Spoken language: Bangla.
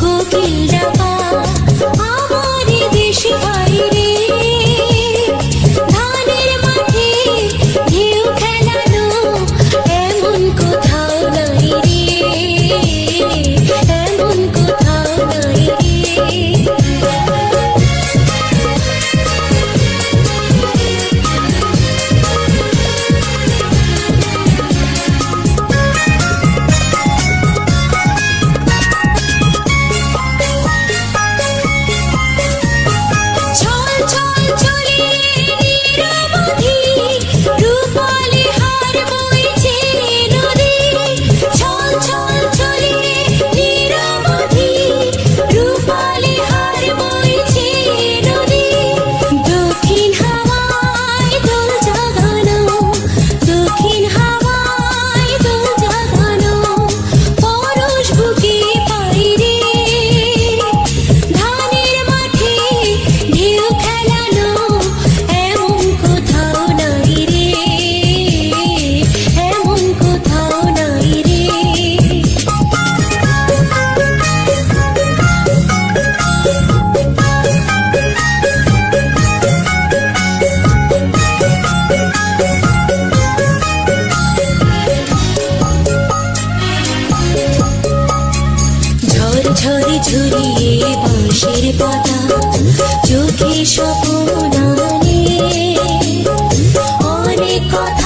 Kokila Thank you. ঝুলিয়ে বাঁশের পাতা চোখে স্বপ্ন অনেক কথা